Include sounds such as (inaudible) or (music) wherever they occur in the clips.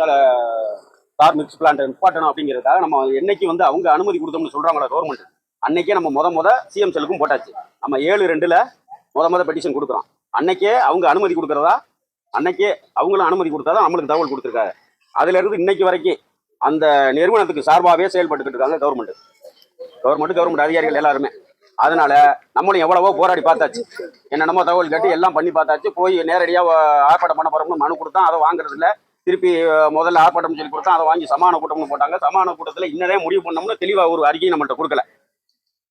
தொழிற்சாலை car mix plant நிப்பாட்டணும் அப்படிங்கிறதுக்காக நம்ம என்னைக்கு வந்து அவங்க அனுமதி கொடுத்தோம்னு சொல்கிறாங்களா கவர்மெண்ட் அன்னைக்கே நம்ம முத முத சிஎம் செலுக்கும் போட்டாச்சு. நம்ம ஏழு ரெண்டுல முத முத பெட்டிஷன் கொடுக்குறோம். அன்னைக்கே அவங்க அனுமதி கொடுக்குறதா? அன்னைக்கே அவங்களும் அனுமதி கொடுத்தா தான் நம்மளுக்கு தகவல் கொடுத்துருக்காரு அதுல இருந்து இன்னைக்கு வரைக்கும் அந்த நிறுவனத்துக்கு சார்பாகவே செயல்பட்டுக்கிட்டு இருக்காங்க கவர்மெண்ட் கவர்மெண்ட் கவர்மெண்ட் அதிகாரிகள் எல்லாருமே. அதனால நம்மளும் எவ்வளவோ போராடி பார்த்தாச்சு. என்னென்னமோ தகவல் கேட்டு எல்லாம் பண்ணி பார்த்தாச்சு. போய் நேரடியாக ஆர்ப்பாட்டம் பண்ண போகிறோம்னு மனு கொடுத்தா அதை வாங்குறதில்ல. திருப்பி முதல்ல ஆர்ப்பாட்டம் சொல்லி கொடுத்தா அதை வாங்கி சமான கூட்டம்னு போட்டாங்க. சமான கூட்டத்தில் இன்னதே முடிவு பண்ணோம்னு தெளிவாக ஒரு அறிக்கையும் நம்மள்ட்ட கொடுக்கல.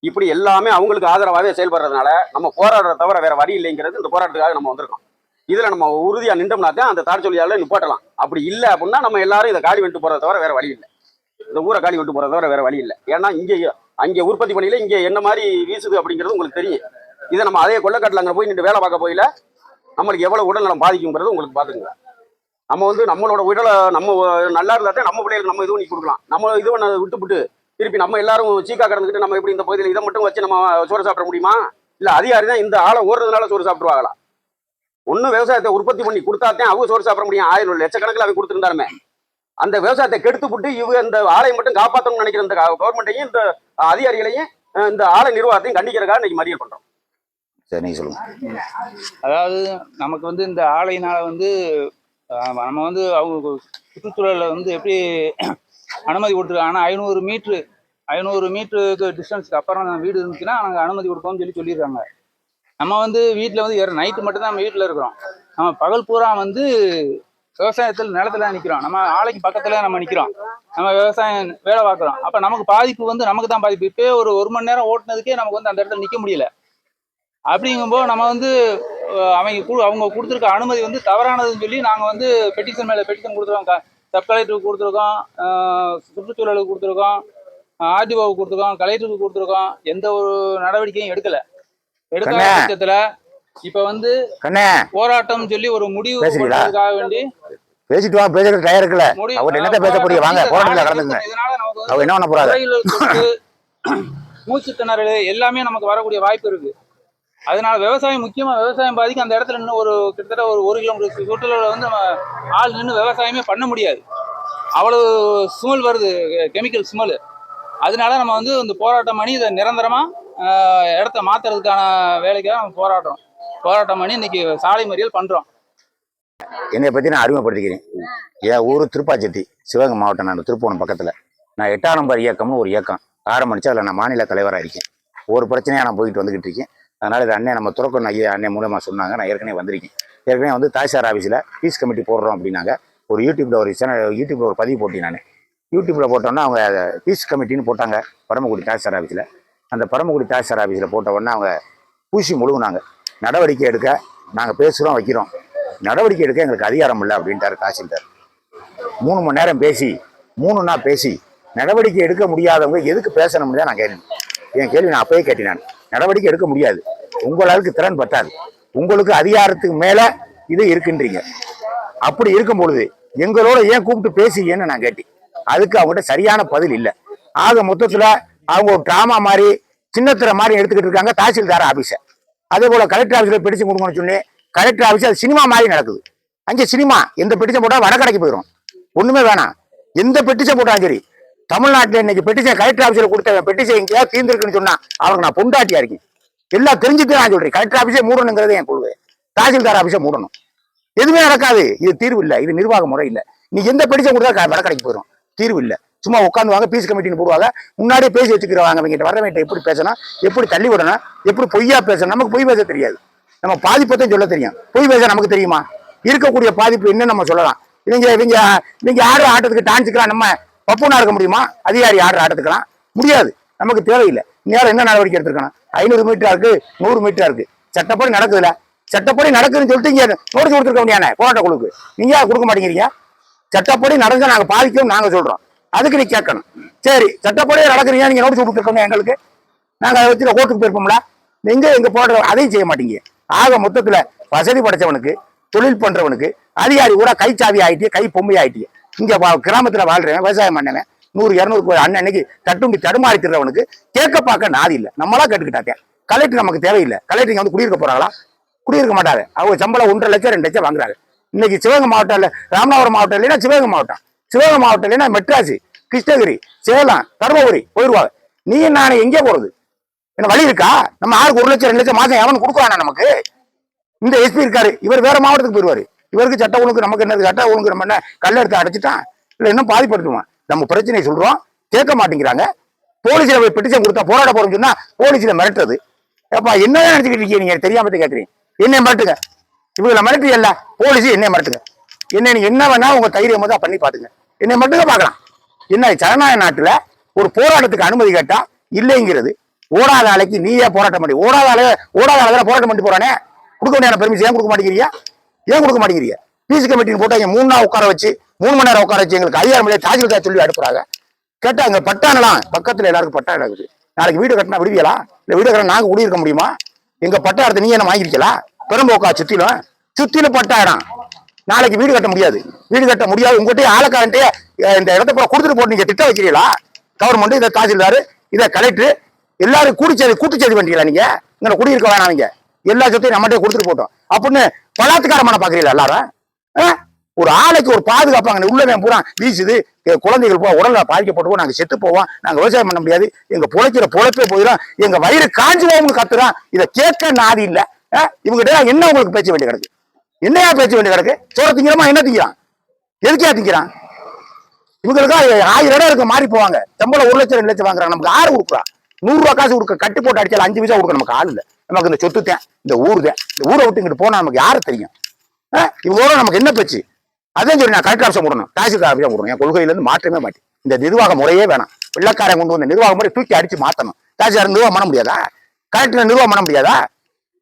இப்படி எல்லாமே அவங்களுக்கு ஆதரவாகவே செயல்படுறதுனால நம்ம போராடுறத தவிர வேற வழி இல்லைங்கிறது இந்த போராட்டத்துக்காக நம்ம வந்திருக்கோம். இதுல நம்ம உறுதியா நின்றோம்னா தான் அந்த தாழ்ச்சொல்லியால நிப்பாட்டலாம். அப்படி இல்லை அப்படின்னா நம்ம எல்லாரும் இதை காலி விட்டு போகிறத தவிர வேற வழி இல்லை. இந்த ஊரை காலி விட்டு போறத தவிர வேற வழி இல்லை. ஏன்னா இங்கே அங்கே உற்பத்தி பண்ணியில இங்கே என்ன மாதிரி வீசுது அப்படிங்கிறது உங்களுக்கு தெரியும். இதை நம்ம அதே கொள்ளக்காட்டில் அங்கே போய் நின்று வேலை பார்க்க போயில நம்மளுக்கு எவ்வளவு உடல்நலம் பாதிக்குங்கிறது உங்களுக்கு பாத்துக்கங்க நம்ம வந்து நம்மளோட உடலை நம்ம நல்லா இருந்தா தான் நம்ம பிள்ளைகளுக்கு நம்ம இது பண்ணி கொடுக்கலாம். நம்ம இது பண்ண விட்டுப்புட்டு திருப்பி நம்ம எல்லாரும் சீக்கா கடந்துக்கிட்டு நம்ம எப்படி இந்த பகுதியில் இதை மட்டும் வச்சு நம்ம சோறு சாப்பிட முடியுமா? இல்ல அதிகாரி தான் இந்த ஆளை ஓடுறதுனால சோறு சாப்பிடுவாங்களா? ஒன்றும் விவசாயத்தை உற்பத்தி பண்ணி கொடுத்தாத்தான் அவங்க சோறு சாப்பிட முடியும். ஆயிரம் லட்சக்கணக்கில் அவங்க கொடுத்துருந்தாருமே அந்த விவசாயத்தை கெடுத்துப்புட்டு இவங்க இந்த ஆலையை மட்டும் காப்பாற்றணும்னு நினைக்கிற இந்த கவர்மெண்ட்டையும் இந்த அதிகாரிகளையும் இந்த ஆலை நிர்வாகத்தையும் கண்டிக்கிறதுக்காக இன்னைக்கு மறியல் பண்றோம். சரி நீங்க சொல்லுங்க. அதாவது நமக்கு வந்து இந்த ஆலையினால வந்து நம்ம வந்து அவங்க சுற்றுச்சூழலை வந்து எப்படி (clears throat) அனுமதி கொடுத்துருக்காங்க. ஆனால் ஐநூறு மீட்ரு ஐநூறு மீட்டருக்கு டிஸ்டன்ஸ்க்கு அப்புறம் நம்ம வீடு இருந்துச்சுன்னா நாங்கள் அனுமதி கொடுப்போம்னு சொல்லி சொல்லிடுறாங்க. நம்ம வந்து வீட்டில் வந்து நைட்டு மட்டும் தான் நம்ம வீட்டில் இருக்கிறோம். நம்ம பகல் பூரா வந்து விவசாயத்தில் நிலத்துல நிற்கிறோம் நம்ம ஆலைக்கு பக்கத்தில் நம்ம நிற்கிறோம் நம்ம விவசாயம் வேலை பார்க்குறோம். அப்போ நமக்கு பாதிப்பு வந்து நமக்கு தான் பாதிப்பு. இப்போயே ஒரு ஒரு மணி நேரம் ஓட்டுனதுக்கே நமக்கு வந்து அந்த இடத்துல நிற்க முடியல. அப்படிங்கும்போது நம்ம வந்து அவங்க அவங்க கொடுத்துருக்க அனுமதி வந்து தவறானதுன்னு சொல்லி நாங்கள் வந்து பெட்டிஷன் மேலே பெட்டிஷன் கொடுத்துருக்கோம். சப் கலெக்டருக்கு கொடுத்துருக்கோம். சுற்றுச்சூழலுக்கு கொடுத்துருக்கோம். ஆர்டிஓவுக்கு கொடுத்துருக்கோம். கலெக்டருக்கு கொடுத்துருக்கோம். எந்த ஒரு நடவடிக்கையும் எடுக்கல. எடுக்காத. பட்சத்தில் இப்போ வந்து போராட்டம் சொல்லி ஒரு முடிவு? பண்ணுறதுக்காக வேண்டி பேசிட்டு வாங்க பேசுறது டயர் இருக்குல்ல அவர் என்னத்த பேச போறீங்க வாங்க போராட்டத்தில் கலந்துங்க அவர் என்ன பண்ண போறாரு மூச்சு திணறல் எல்லாமே நமக்கு வரக்கூடிய வாய்ப்பு இருக்கு. அதனால விவசாயம் முக்கியமா விவசாயம் பாதிக்கு அந்த இடத்துல இன்னும் ஒரு கிட்டத்தட்ட ஒரு ஒரு கிலோமீட்டர் சுற்றுலாவில் வந்து நம்ம ஆள் நின்று விவசாயமே பண்ண முடியாது. அவ்வளவு ஸ்மெல் வருது கெமிக்கல் ஸ்மெல் அதனால நம்ம வந்து இந்த போராட்டம் பண்ணி இதை நிரந்தரமா இடத்த மாத்துறதுக்கான வேலைக்காக நம்ம போராடுறோம். போராட்டம் பண்ணி இன்னைக்கு சாலை மறியல் பண்றோம். என்னை பற்றி நான் அறிமுகப்படுத்திக்கிறேன். என் ஊர் திருப்பாச்செட்டி சிவகங்கை மாவட்டம் நான் திருப்பூணம் பக்கத்தில். நான் எட்டாம் நம்பர் இயக்கம்னு ஒரு இயக்கம் ஆரம்பிச்சு அதில் நான் மாநில தலைவராக இருக்கேன் ஒரு பிரச்சனையாக நான் போயிட்டு வந்துக்கிட்டு இருக்கேன். அதனால் இது அண்ணன் நம்ம துறக்கணும் ஐயா அண்ணன் மூலமாக சொன்னாங்க. நான் ஏற்கனவே வந்திருக்கேன். ஏற்கனவே வந்து தாய்சார் ஆஃபீஸில் பீஸ் கமிட்டி போடுறோம் அப்படின்னாங்க. ஒரு யூடியூப்பில் ஒரு சேனல் யூடியூப்பில் ஒரு பதிவு போட்டேன் நான். யூடியூப்பில் போட்டோன்னா அவங்க பீஸ் கமிட்டின்னு போட்டாங்க. பரமக்குடி தாய்சார் ஆஃபீஸில் அந்த பரமக்குடி தாய்சார் ஆஃபீஸில் போட்ட உடனே அவங்க பூசி முழுகுனாங்க. நடவடிக்கை எடுக்க நாங்கள் பேசுகிறோம் வைக்கிறோம். நடவடிக்கை எடுக்க எங்களுக்கு அதிகாரம் இல்லை அப்படின்ட்டாரு தாசில்தார். மூணு மணி நேரம் பேசி மூணு நாள் பேசி நடவடிக்கை எடுக்க முடியாதவங்க எதுக்கு பேசணும்னு தான் நான் கேட்டேன். என் கேள்வி நான் அப்பயே கேட்டேன் நான். நடவடிக்கை எடுக்க முடியாது. உங்களுக்கு திறன் பத்தாது. உங்களுக்கு அதிகாரத்துக்கு மேல இது இருக்குன்றீங்க. அப்படி இருக்கும் பொழுது எங்களோட ஏன் கூப்பிட்டு பேசுங்கன்னு நான் கேட்டேன். அதுக்கு அவங்ககிட்ட சரியான பதில் இல்லை. ஆக மொத்தத்துல அவங்க ஒரு டிராமா மாதிரி சின்னத்திர மாதிரி எடுத்துக்கிட்டு இருக்காங்க தாசில்தார் ஆஃபீஸை அதே போல கலெக்டர் ஆஃபீஸில் பிடிச்சு கொடுங்கன்னு சொன்னேன். கலெக்டர் ஆஃபீஸ் அது சினிமா மாதிரி நடக்குது. அங்கே சினிமா எந்த பெட்டிஷன் போட்டால் வடக்கடைக்கு போயிடும் ஒண்ணுமே வேணாம். எந்த பெட்டிஷன் போட்டாலும் சரி தமிழ்நாட்டில் இன்னைக்கு பெட்டிஷன் கலெக்டர் ஆஃபீஸில் கொடுத்த பெட்டிஷன் எங்கேயாவது தீர்ந்துருக்குன்னு சொன்னா அவனுக்கு நான் பொண்டாட்டியா இருக்கேன். எல்லாம் தெரிஞ்சுட்டு நான் சொல்றேன். கலெக்டர் ஆஃபீஸே மூடணுங்கிறது என் கொள்கை. தாசில்தார் ஆஃபீஸை மூடணும். எதுவுமே நடக்காது. இது தீர்வு இல்லை. இது நிர்வாக முறை இல்லை. நீ எந்த பெட்டிஷன் கொடுத்தா வடக்கடைக்கு போயிடும் தீர்வு இல்லை. சும்மா உட்காந்துவாங்க பீஸ் கமிட்டின்னு போடுவாங்க. முன்னாடியே பேசி வச்சுக்கிறவாங்க அவங்க வரவேட்ட எப்படி பேசணும்? எப்படி தள்ளி விடணும்? எப்படி பொய்யா பேசணும்? நமக்கு பொய் பேச தெரியாது. நம்ம பாதிப்பத்தையும் சொல்ல தெரியும். பொய் பேச நமக்கு தெரியுமா? இருக்கக்கூடிய பாதிப்பு என்ன நம்ம சொல்லலாம். இவங்க இவங்க இவங்க ஆடுற ஆட்டத்துக்கு டான்ஸுக்கெல்லாம் நம்ம பப்புனா இருக்க முடியுமா? அதிகாரி ஆடுற ஆட்டத்துக்கலாம் முடியாது. நமக்கு தேவையில்லை. நேரம் என்ன நடவடிக்கை எடுத்துருக்கணும் ஐநூறு மீட்டரா இருக்கு நூறு மீட்டரா இருக்கு. சட்டப்படி நடக்குதுல சட்டப்படி நடக்குதுன்னு சொல்லிட்டு இங்க நோட்டீஸ் கொடுத்துருக்க முடியாது போராட்ட குழுக்கு நீங்க ஏன் கொடுக்க மாட்டேங்கிறீங்க? சட்டப்படி நடந்தா நாங்க பாதிக்கும் நாங்க சொல்றோம். அதுக்கு நீ கேட்கணும். சரி சட்டப்படி நடக்கிறீங்க நீங்க நோட்டீஸ் கொடுத்துருக்கோங்க எங்களுக்கு? நாங்க அதை வச்சு கோர்ட்டுக்கு போயிருப்போம்ல? நீங்க எங்க போடுற அதையும் செய்ய மாட்டீங்க. ஆக மொத்தத்துல வசதி படைச்சவனுக்கு தொழில் பண்றவனுக்கு அதிகாரி கூட கை சாவி ஆயிட்டே கை பொம்மை ஆயிட்டே இங்க வா- கிராமத்துல வாழ்றவன் விவசாயம் பண்ணவன் நூறு இரநூறு அண்ணன்னைக்கு தட்டுண்டி தடுமாறி திடுறவனுக்கு கேட்க பார்க்க நாதி இல்லை. நம்மளா கேட்டுக்கிட்டாங்க கலெக்டர் நமக்கு தேவையில்லை. கலெக்டர் இங்க வந்து குடியிருக்க போறாங்களா? குடியிருக்க மாட்டாரு. அவங்க சம்பளம் ஒன்றரை லட்சம் ரெண்டு லட்சம் வாங்குறாரு. இன்னைக்கு சிவகங்கை மாவட்டம் இல்ல ராமநாதபுரம் மாவட்டம் இல்லைன்னா சிவகங்கை மாவட்டம். சிவகங்கை மாவட்டம் இல்லைன்னா மெட்ராஸ் கிருஷ்ணகிரி சேலம் தருமபுரி போயிடுவாங்க நீ நான் எங்கே போறது? என்ன வழி இருக்கா? நம்ம ஆளுக்கு ஒரு லட்சம் ரெண்டு லட்சம் மாசம் எவன் கொடுக்குறானா நமக்கு. இந்த எஸ்பி இருக்காரு இவர் வேற மாவட்டத்துக்கு போயிடுவாரு இவருக்கு சட்ட ஒழுங்கு நமக்கு என்னது? சட்ட ஒழுங்கு நம்ம என்ன கல்ல எடுத்து அடைச்சிட்டான்? இல்லை இன்னும் பாதிப்படுத்துவான். நம்ம பிரச்சனையை சொல்கிறோம் கேட்க மாட்டேங்கிறாங்க. போலீஸில் போய் பெட்டிஷன் கொடுத்தா போராட போகிறோம் சொன்னால் போலீஸில் மிரட்டுறது. ஏப்பா என்ன நினச்சிக்கிட்டு இருக்கீங்க நீங்க? தெரியாம கேட்குறீங்க என்னை மிரட்டுங்க. இவங்களை இல்லை போலீஸு என்னை மிரட்டுங்க. என்ன நீங்க என்ன வேணால் உங்கள் தைரியம் தான் பண்ணி பார்த்துங்க என்னை மட்டுங்க பார்க்கலாம். என்ன ஜனநாயக நாட்டில் ஒரு போராட்டத்துக்கு அனுமதி கேட்டால் இல்லைங்கிறது. ஓடாத அலைக்கு நீயே போராட்டம் பண்ணி ஓடாத அலை ஓடாத ஆளு போராட்டம் பண்ணி போறானே? கொடுக்க வேண்டிய பெர்மிஷன் ஏன் கொடுக்க மாட்டேங்கிறியா ஏன் கொடுக்க மாட்டேங்கிறீங்க? பிசி கமிட்டின்னு போட்டு மூணு நாள் உட்கார வச்சு மூணு மணி நேரம் உட்கார வச்சு எங்களுக்கு அதிகாரம் இல்லையே தாசில்தார் சொல்லி அனுப்புறாங்க. கேட்டாங்க பட்டானலாம் பக்கத்துல எல்லாருக்கும் பட்டா இருக்குது. நாளைக்கு வீடு கட்டினா விடுவீங்களா? இல்லை வீடு கட்டினா நாங்கள் குடியிருக்க முடியுமா? எங்க பட்டா இடத்த நீ என்ன வாங்கிருக்கலா பெரும்போக்கா சுத்திலும் சுத்திலும் பட்டா இடம். நாளைக்கு வீடு கட்ட முடியாது. வீடு கட்ட முடியாது. உங்கள்கிட்ட ஆளக்காரன்ட்டே இந்த இடத்த பூரா கொடுத்துட்டு போட்டு நீங்க திட்டம் வைக்கிறீங்களா? கவர்மெண்ட் இதை தாசில்தார் இதை கலெக்டர் எல்லாரும் கூடிச்சேரி கூட்டுச்சேரி பண்ணுறீங்களா நீங்க? இங்கே குடியிருக்க வேணாம் நீங்க. எல்லா சொத்தையும் நம்மகிட்டே கொடுத்துட்டு போட்டோம். அப்படின்னு பலாத்துக்காரமான பாக்குறீங்களா எல்லாரும்? ஆ? ஒரு ஆலைக்கு ஒரு பாதுகாப்பாங்க உள்ளவே பூரா வீசுது. குழந்தைகள் பூரா உடல்ல பாதிக்கப்பட்டுவோம் நாங்க செத்து போவோம். நாங்க விவசாயம் பண்ண முடியாது. எங்க பொழைக்கிற பொழைப்பே போயிடும். எங்க வயிறு காஞ்சு போகும்னு கத்துறோம் இதை கேட்க நாதி இல்ல. ஆ? இவங்ககிட்ட என்ன உங்களுக்கு பேச்ச வேண்டிய கிடக்கு? என்னையா பேச்ச வேண்டிய கிடக்கு? சோற திங்கிறமா என்ன திங்கிறான்? எதுக்கே திங்கிறான்? இவங்களுக்கு ஆயிரம் இடம் இருக்க மாறி போவாங்க. சம்பளம் ஒரு லட்சம் ரெண்டு லட்சம் வாங்குறாங்க. நமக்கு ஆறு கொடுக்குறான் நூறு ரூபா காசு கொடுக்க கட்டு போட்டு அடிச்சாலும் அஞ்சு பைசா கொடுக்க நமக்கு ஆள் இல்லை. நமக்கு இந்த சொத்து தான் இந்த ஊர் தான் இந்த ஊரை விட்டு இங்கிட்டு போனால் நமக்கு யாரு தெரியும்? ஆ? இவங்களோட நமக்கு என்ன பேச்சு? அதான் சொல்லி நான் கலெக்டர் ஆஃபீஸை விடணும் தாசில்தார் ஆஃபீஸை விடணும் என் கொள்கையிலேருந்து மாற்றமே மாட்டேன். இந்த நிர்வாக முறையே வேணாம். வெள்ளக்காரன் கொண்டு வந்த நிர்வாக முறை தூக்கி அடிச்சு மாற்றணும் தாசில்தார் நிர்வாகம் பண்ண முடியாதா? கலெக்டர் நிர்வாகம் பண்ண முடியாதா?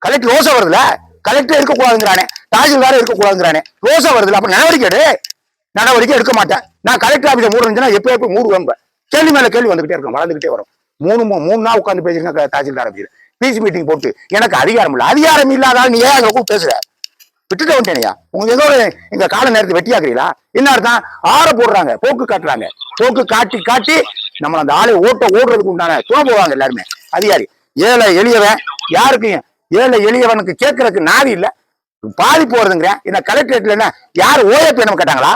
கலெக்டர் ரோசா வருதுல? கலெக்டர் இருக்கக்கூடாதுங்கிறானே. தாசில்தார் இருக்கக்கூடாதுங்கிறானே. ரோசா வருதுல? அப்ப நடவடிக்கை எடு. நடவடிக்கை எடுக்க மாட்டேன். நான் கலெக்டர் ஆஃபீஸை மூடுறேன்னா எப்போ எப்போ மூடுவேன்? கேள்வி மேல கேள்வி வந்துகிட்டே இருக்கும். வளர்ந்துகிட்டே வரும். மூணு மூணு நாள் உட்காந்து பேசிருங்க தாசில்தார் ஆஃபீஸில். பீஸ் மீட்டிங் போட்டு எனக்கு அதிகாரம் இல்லை. அதிகாரம் இல்லாதால் நீ ஏன் அங்கே கூப்பிட்டு பேசுற? விட்டுட்டு வந்துட்டேனையா? உங்களுக்கு ஏதோ ஒரு எங்க கால நேரத்தை வெட்டியாக்குறீங்களா என்ன அர்த்தம்? ஆற போடுறாங்க போக்கு காட்டுறாங்க. போக்கு காட்டி காட்டி நம்ம அந்த ஆளை ஓட்ட ஓடுறதுக்கு உண்டான துணை போவாங்க எல்லாருமே. அதிகாரி ஏழை எளியவன். யாருக்கும் ஏழை எளியவனுக்கு கேட்கறதுக்கு நாதி இல்லை. பாதி போறதுங்கிறேன். என்ன கலெக்டரேட்ல என்ன யார் ஓஏபி நம்ம கேட்டாங்களா?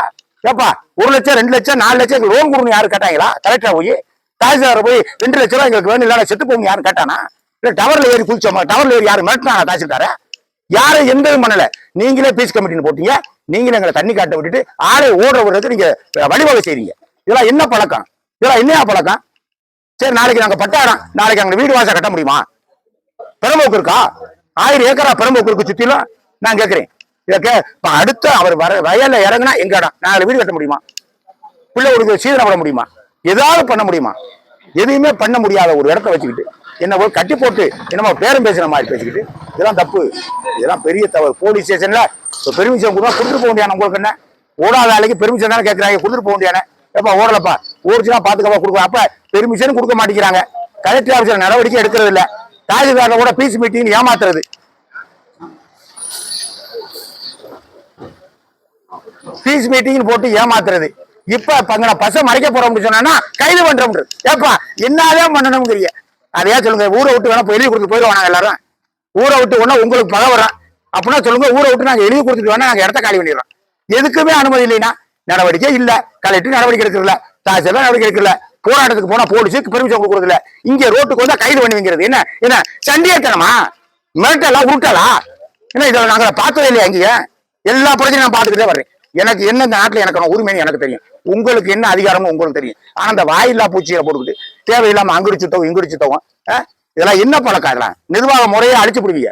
ஏப்பா ஒரு லட்சம் ரெண்டு லட்சம் நாலு லட்சம் எங்களுக்கு லோன் கொடுங்க யாரும் கேட்டாங்களா? கலெக்டர் போய் தாசில்தார் போய் ரெண்டு லட்ச ரூபாய் எங்களுக்கு வேணும் இல்லைன்னா செத்து போங்க யாரும் கேட்டானா? இல்ல டவர்ல ஏறி குளிச்சோமா டவர்ல ஏறி யாரு மிரட்டினாங்க தாசில்தார. யாரும் எந்த இதுவும் நீங்களே பீஸ் கமிட்டின்னு போட்டீங்க. நீங்களே எங்களை தண்ணி காட்ட விட்டுட்டு ஆளை ஓடுற விடுறதுக்கு நீங்க வழிவகை செய்றீங்க. இதெல்லாம் என்ன பழக்கம்? இதெல்லாம் என்னையா பழக்கம்? சரி நாளைக்கு நாங்க பட்டாடம் நாளைக்கு அங்க வீடு வாசல் கட்ட முடியுமா? பெரம்போக்கு இருக்கா? ஆயிரம் ஏக்கரா பெரம்போக்கு இருக்கு சுத்திலும்? நான் கேட்கிறேன் இதை கே அடுத்து அவர் வர வயல்ல இறங்குனா எங்க இடம்? நாலு வீடு கட்ட முடியுமா? பிள்ளைகளுக்கு சீதனம் விட முடியுமா? ஏதாவது பண்ண முடியுமா? எதையுமே பண்ண முடியாத ஒரு இடத்த வச்சுக்கிட்டு என்ன போய் கட்டி போட்டு என்னமோ பேரம் பேசுற மாதிரி பேசிக்கிட்டு இதெல்லாம் தப்பு. இதெல்லாம் பெரிய தவறு. போலீஸ் ஸ்டேஷன்ல பெருமிஷன் கூட கொடுத்துட்டு போக முடியாது உங்களுக்கு என்ன? ஓடாத வேலைக்கு பெருமிஷன் தானே கேட்கறாங்க கொடுத்துட்டு போக முடியாது எப்பா ஓடலப்பா. ஓடிச்சுனா பாத்துக்கப்பா கொடுக்கலாம் அப்ப பெருமிஷன் கொடுக்க மாட்டேங்கிறாங்க. கலெக்டர் ஆஃபீஸர் நடவடிக்கை எடுக்கிறது இல்ல. தாசில்தார்ல கூட பீஸ் மீட்டிங் ஏமாத்துறது. பீஸ் மீட்டிங் போட்டு ஏமாத்துறது. இப்ப பங்கன பச மறைக்க போறோம்னு சொன்னா கைது பண்றோம் ஏப்பா என்னதான் பண்ணணும்ங்கிறீங்க அதையா சொல்லுங்க ஊரை விட்டு வேணா எழுதி கொடுத்து போயிடுவாங்க எல்லாரும். ஊரை விட்டு ஒண்ணா உங்களுக்கு பகை வரும். அப்படின்னா சொல்லுங்க ஊரை விட்டு நாங்கள் எழுதி கொடுத்துட்டு வேணா நாங்கள் இடத்த காலி பண்ணிடுறோம். எதுக்குமே அனுமதி இல்லைன்னா நடவடிக்கை இல்லை. கலெக்டர் நடவடிக்கை எடுக்கிறதுல தாசில்தார் நடவடிக்கை எடுக்கல போராட்டத்துக்கு போனா போலீஸுக்கு பெருமிஷம் கொடுக்கறது இங்கே ரோட்டுக்கு வந்தா கைது பண்ணி வைக்கிறது. என்ன? என்ன? சண்டியத்தனமா? மிரட்டலா உருட்டலா? என்ன இதை நாங்கள் பார்த்ததே இல்லையா அங்கேயே எல்லா பிரச்சனையும் நான் பார்த்துக்கிட்டே வர்றேன். எனக்கு என்ன இந்த நாட்டுல எனக்கு உரிமைன்னு எனக்கு தெரியும். உங்களுக்கு என்ன அதிகாரம்னு உங்களுக்கு தெரியும். ஆனா அந்த வாயில்லா பூச்சியை போட்டுக்கிட்டு தேவையில்லாம அங்குடி சுத்தவும் இதெல்லாம் என்ன பழக்கம் இதெல்லாம்? நிர்வாக முறையை அழிச்சு பிடிவீங்க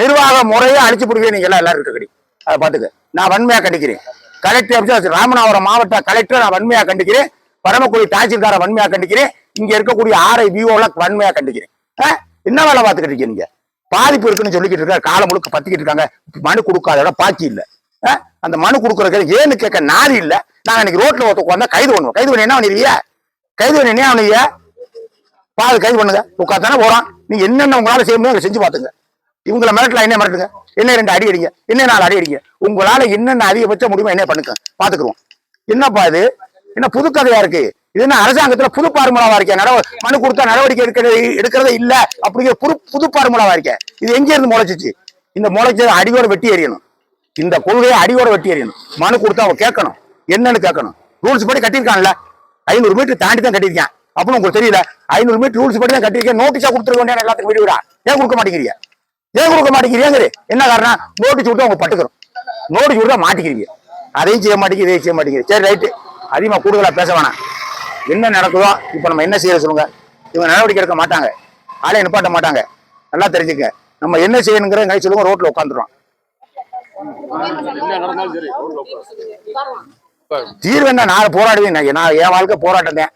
நிர்வாக முறையை அழிச்சு பிடிவீங்க நீங்க எல்லாம் எல்லாரும் இருக்கடி அதை பார்த்துக்க. நான் வன்மையா கண்டிக்கிறேன். கலெக்டர் ஆஃபீஸர் ராமநாதபுரம் மாவட்ட கலெக்டர் நான் வன்மையா கண்டிக்கிறேன். பரமக்குடி தாசில்தாரை வன்மையா கண்டிக்கிறேன். இங்க இருக்கக்கூடிய ஆர்ஐ விஓல வன்மையா கண்டிக்கிறேன். என்ன வேலை பார்த்துக்கிட்டு இருக்கீங்க பாதிப்பு இருக்குன்னு சொல்லிக்கிட்டு இருக்காரு. காலம் முழுக்க பத்திக்கிட்டு இருக்காங்க. மனு கொடுக்காத பாக்கி இல்லை. அந்த மனு கொடுக்குறதுக்கு ஏன்னு கேட்க நாதி இல்ல. நான் இன்னைக்கு ரோட்ல ஒருத்த உட்காந்தா கைது பண்ணுவோம். கைது பண்ணி என்ன பண்ணிருவியா? கைது பண்ணி என்ன பண்ணுவீங்க பாது கைது பண்ணுங்க. உட்காந்தானே போறான். நீங்க என்னென்ன உங்களால செய்ய முடியும் அதை செஞ்சு பாத்துங்க இவங்கள மிரட்டலாம் என்ன மிரட்டுங்க? என்ன ரெண்டு அடி அடிங்க. என்ன நாலு அடி அடிங்க. உங்களால என்னென்ன அதிகபட்ச முடியுமோ என்ன பண்ணுங்க. பாத்துக்குருவோம் என்னப்பா இது? என்ன புது கதையா இருக்கு? இது என்ன அரசாங்கத்துல புது பார்முலாவா இருக்கேன் நடவ மனு கொடுத்தா நடவடிக்கை எடுக்கிறது எடுக்கிறதே இல்ல அப்படிங்கிற புது புது பார்முலாவா இருக்கேன் இது எங்க இருந்து முளைச்சிச்சு? இந்த முளைச்சது அடியோட வெட்டி எறியணும். இந்த கொள்கையை அடியோட வெட்டி எறியணும். மனு கொடுத்தா அவங்க கேட்கணும். என்னன்னு கேட்கணும். ரூல்ஸ் படி கட்டியிருக்கான்ல. ஐநூறு மீட்டர் தாண்டி தான் கட்டியிருக்கேன். அப்படின்னு உங்களுக்கு தெரியல. ஐநூறு மீட்டர் ரூல்ஸ் படி தான் கட்டியிருக்கேன். நோட்டீஸா கொடுத்துருக்க வேண்டிய எல்லாத்துக்கும் வீடு ஏன் கொடுக்க மாட்டேங்கிறீங்க? ஏன் கொடுக்க மாட்டேங்கிறீங்க என்ன காரணம்? நோட்டீஸ் கொடுத்தா அவங்க பட்டுக்கிறோம். நோட்டீஸ் கொடுத்தா மாட்டிக்கிறீங்க. அதையும் செய்ய மாட்டேங்குது இதையும் செய்ய மாட்டேங்குது. சரி ரைட்டு அதிகமா கூடுதலா பேச வேணாம். என்ன நடக்குதோ இப்போ நம்ம என்ன செய்ய சொல்லுங்க. இவங்க நடவடிக்கை எடுக்க மாட்டாங்க. ஆளை நிப்பாட்ட மாட்டாங்க. நல்லா தெரிஞ்சுக்க நம்ம என்ன செய்யணுங்கிற கை சொல்லுங்க ரோட்ல உட்காந்துருவோம் என்ன நடந்தாலும் சரி ரோட்ல உட்காரு. தீர்வு என்ன? நான் போராடுவேன். நான் என் வாழ்க்கை போராட்டம் தான்.